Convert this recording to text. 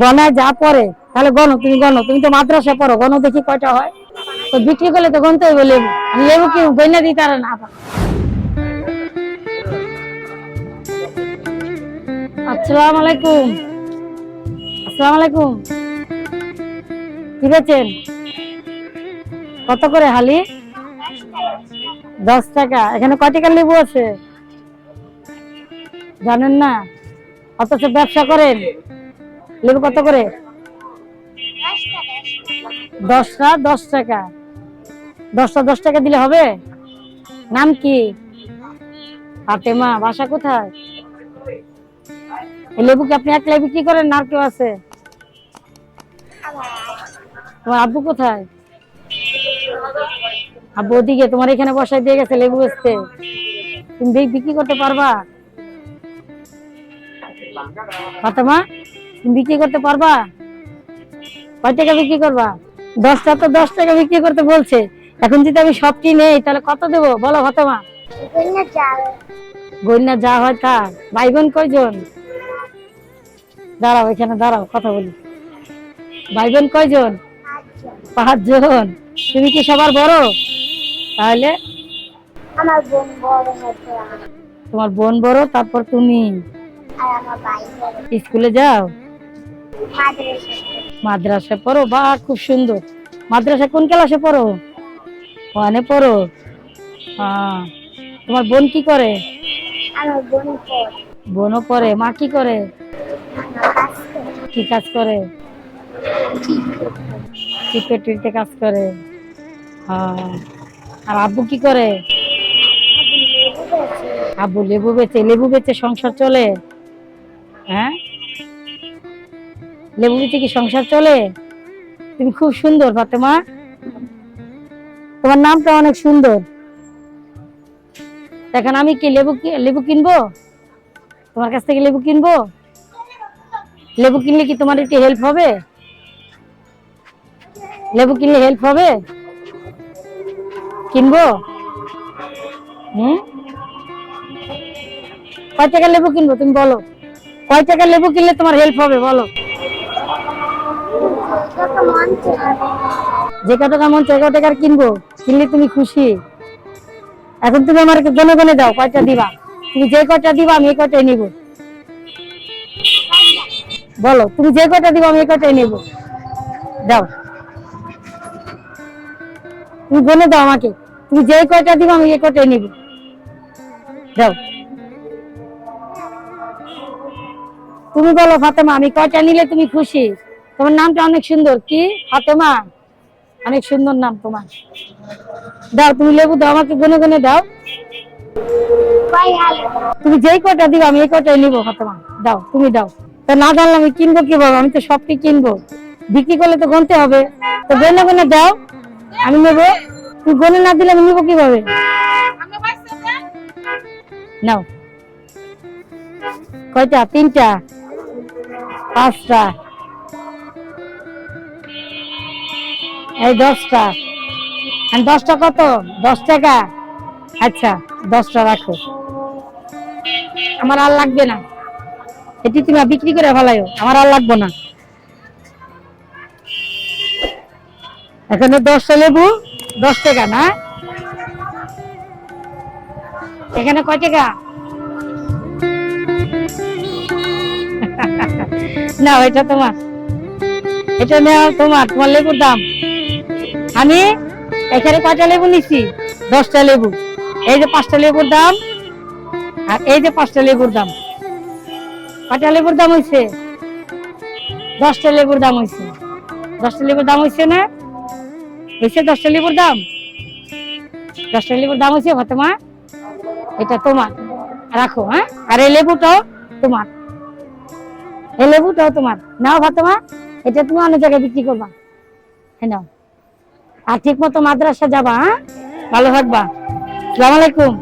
গনায় যা পড়ে তাহলে গণ তুমি গণ তুমি তো মাদ্রাসা পড়ো গণ দেখি কয়টা হয়। তো বিক্রি করলে তো গণতে হইবে লেবু। লেবু কি গইনা দিই তারা না পারে। আসসালামু আলাইকুম। আসসালামু আলাইকুম। কি বেচেন? কত করে হালি? দশ টাকা। এখানে কয় টাকার লেবু আছে? জানেন না? অথচ ব্যবসা করেন? লেবু কত করে? দশটা, দশ টাকা। দশটা, দশ টাকা দিলে হবে? নাম কি? ফাতেমা, বাসা কোথায়? লেবু আপনি একলাই বিক্রি করেন না কেউ আছে? তোমার আব্বু কোথায়? আব্বু ওদিকে, তোমার এখানে বসায় দিয়ে গেছে লেবু বেচতে। তুমি বিক্রি করতে পারবা? ফাতেমা? তুমি বিক্রি করতে পারবা? কয় টাকা বিক্রি করবা? দশটা তো দশ টাকা বিক্রি করতে বলছে। এখন যদি আমি সবটি নেই তাহলে কত দেবো? বলো ফাতেমা গন্যা যা হয় তা। ভাই বোন কয়জন? দাঁড়াও এখানে দাঁড়াও কথা বলি। ভাই বোন কয়জন? পাঁচজন। তুমি কি সবার বড়? তাহলে? আমার বোন বড় তোমার বোন বড় তারপর তুমি? স্কুলে যাও? মাদ্রাসা পড়ো? বা, খুব সুন্দর। মাদ্রাসা কোন ক্লাসে পড়ো? ওয়ানে পড়ো। হ্যাঁ তোমার বোন কি করে? বোনও পড়ে। মা কি করে? কি কাজ করে? সেক্রেটারিতে কাজ করে। আর আব্বু কি করে? আব্বু লেবু বেচে লেবু বেচে সংসার চলে? হ্যাঁ? লেবু বেচে কি সংসার চলে? তুমি খুব সুন্দর, ফাতেমা। তোমার নামটা অনেক সুন্দর। এখন আমি কি লেবু লেবু কিনবো? তোমার কাছ থেকে লেবু কিনবো? লেবু কিনলে কি তোমার একটু হেল্প হবে? লেবু কিনলে হেল্প হবে? কিনবো? হুম? কয় টাকা লেবু কিনবো তুমি বলো? কয় টাকা লেবু কিনলে তোমার হেল্প হবে, বলো? যে কত টাকা মন চাই টাকার কিনবো? কিনলে তুমি খুশি। এখন তুমি আমার গনে গনে দাও, কয়টা দিবা? তুমি যে কয়টা দিবা, আমি এই কয়টাই নিব। বলো, তুমি যে কয়টা দিবা, আমি এই কয়টাই নিব। দাও। তুমি গনে দাও আমাকে, তুমি যে কয়টা দিবা, আমি এই কয়টাই নিব। দাও। তুমি বলো, ফাতেমা, আমি কয়টা নিলে তুমি খুশি? তোমার নামটা অনেক সুন্দর। কি? ফাতেমা? অনেক সুন্দর নাম তোমার। দাও তুমি লেবু দাও আমাকে গুনে গুনে দাও। তুমি যেই কটা দিবা আমি এই কটাই নিবো ফাতেমা। দাও তুমি দাও। তা না জানলে আমি কিনবো কি কীভাবে? আমি তো সবটি কিনবো। বিক্রি করলে তো গুনতে হবে। তো গনে গনে দাও আমি নেব। তুমি গনে না দিলে আমি নিবো কীভাবে? নাও। কয়টা? তিনটা? পাঁচটা? এই দশটা। দশটা কত? দশ টাকা? আচ্ছা দশটা রাখো। আমার আর লাগবে না। এটি তুমি বিক্রি করে ফেলাইও। আমার আর লাগবে না। এখানে দশটা লেবু, দশ টাকা, না? এখানে কয় টাকা? না এটা তোমার। এটা নেওয়া তোমার তোমার লেবুর দাম। আমি এখানে কয়টা লেবু নিছি দশটা লেবু। এই যে পাঁচটা লেবুর দাম, আর এই যে পাঁচটা লেবুর দাম। কয়টা লেবুর দাম হয়েছে দশটা লেবুর দাম হয়েছে দশটা লেবুর দাম হয়েছে না? হয়েছে দশটা লেবুর দাম? দশটা লেবুর দাম হয়েছে ফাতেমা, এটা তোমার। রাখো হ্যাঁ? আর এই লেবুটাও তোমার। এই লেবুটাও তোমার। নাও ফাতেমা, এটা তুমি অন্য জায়গায় বিক্রি করবা। হ্যাঁ নাও। আর ঠিক মতো মাদ্রাসা যাবা হ্যাঁ? ভালো থাকবা। সালাম আলাইকুম।